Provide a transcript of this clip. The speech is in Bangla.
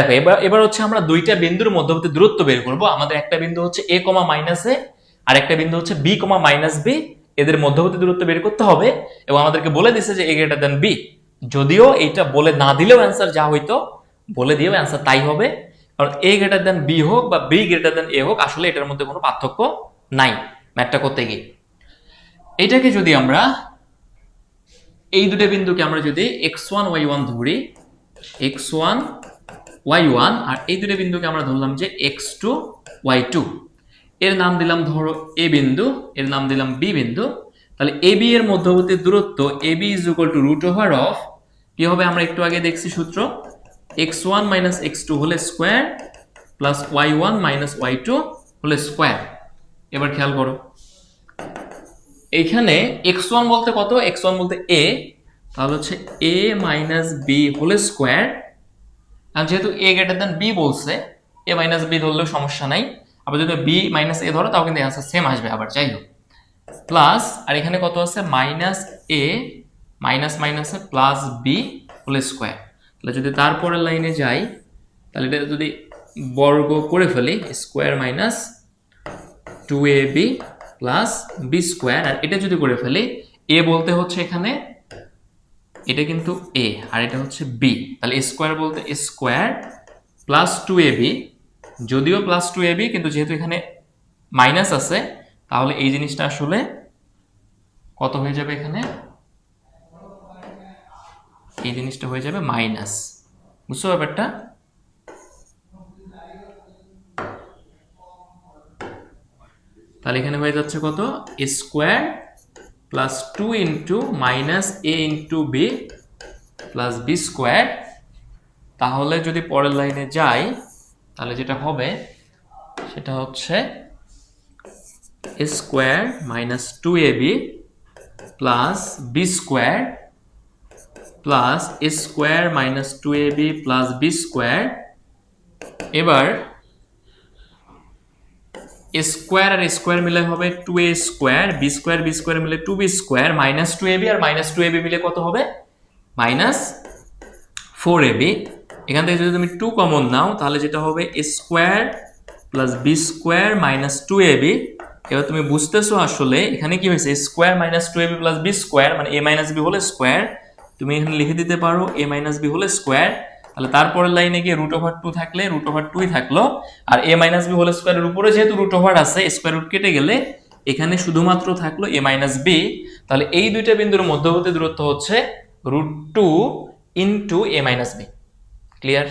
দেখো, এবার এবার হচ্ছে আমরা দুইটা বিন্দুর মধ্যবর্তী দূরত্ব বের করব। আমাদের একটা বিন্দু হচ্ছে এ কমা মাইনাস এ আর একটা বিন্দু হচ্ছে বি কমা মাইনাস বি এদের মধ্যবর্তী দূরত্ব বের করতে হবে এবং আমাদেরকে বলে দিছে যে এ গ্রেটার দেন বি যদিও এটা বলে না দিলেও অ্যান্সার যা হইতো, বলে দিয়েও অ্যান্সার তাই হবে। কারণ এ গ্রেটার দেন বি হোক বা বি গ্রেটার দেন এ হোক, আসলে এটার মধ্যে কোনো পার্থক্য নাই। ম্যাথটা করতে গিয়ে। এটাকে যদি আমরা এই দুটো বিন্দুকে আমরা যদি এক্স ওয়ান ওয়াই ওয়ান ধরি এক্স ওয়ান ওয়াই ওয়ান আর এই দুটো বিন্দুকে আমরা ধরলাম যে এক্স টু ওয়াই টু এর নাম দিলাম ধরো এ বিন্দু, এর নাম দিলাম বি বিন্দু। তাহলে এ বি এর মধ্যবর্তী দূরত্ব A B is equal to root over of কি হবে আমরা একটু আগে দেখছি সূত্র? X one minus X two হলে square plus Y one minus Y two হলে স্কোয়ার এবার খেয়াল করো। এখানে এক্স ওয়ান বলতে কত? এক্স ওয়ান বলতে এ তাহলে হচ্ছে A minus B whole square আর যেহেতু এ গ্রেটার দেন বি বলছে এ মাইনাস বি ধরলেও সমস্যা নাই। আবার যদি বি মাইনাস এ ধরো, তাও কিন্তু অ্যান্সার সেম আসবে আবার, যাই হোক। প্লাস আর এখানে কত আছে? মাইনাস এ মাইনাস মাইনাসে প্লাস বি হোল স্কোয়ার তাহলে যদি তারপরের লাইনে যাই, তাহলে এটা যদি বর্গ করে ফেলি square minus two A B plus B square আর এটা যদি করে ফেলি এ বলতে হচ্ছে এখানে এটা কিন্তু এ আর এটা হচ্ছে বি তাহলে স্কোয়ার বলতে square plus two A B যদিও প্লাস টু এ বি কিন্তু যেহেতু এখানে মাইনাস আছে, তাহলে এই জিনিসটা আসলে কত হয়ে যাবে এখানে? এই জিনিসটা হয়ে যাবে মাইনাস বুঝছ ব্যাপারটা? তাহলে এখানে হয়ে যাচ্ছে কত? Square plus two into minus A into B plus B square তাহলে যদি পরের লাইনে যাই, তাহলে যেটা হবে, সেটা হচ্ছে A square minus two A B plus B square plus A square minus two A B plus B square এবার স্কোয়ার আর স্কোয়ার মিলে হবে two A square B square B square মিলে two B square minus two A B R minus two A B মিলে কত হবে? মাইনাস ফোর এ বি এখান থেকে যদি তুমি টু কমন নাও, তাহলে যেটা হবে square plus B square minus two A B এবার তুমি বুঝতেছো আসলে, এখানে কি হয়েছে? Square minus two A B plus B square মানে এ মাইনাস বি হলে স্কোয়ার তুমি এখানে লিখে দিতে পারো এ মাইনাস বি হলে স্কোয়ার তাহলে তারপরের লাইনে গিয়ে রুট ওভার টু থাকলে রুট ওভার টুই থাকল। আর এ মাইনাস বি হোল স্কোয়ারের উপরে যেহেতু রুট ওভার আছে স্কোয়ার রুট কেটে গেলে এখানে শুধুমাত্র থাকল এ মাইনাস বি তাহলে এই দুইটা বিন্দুর মধ্যবর্তী দূরত্ব হচ্ছে root two into A minus B clear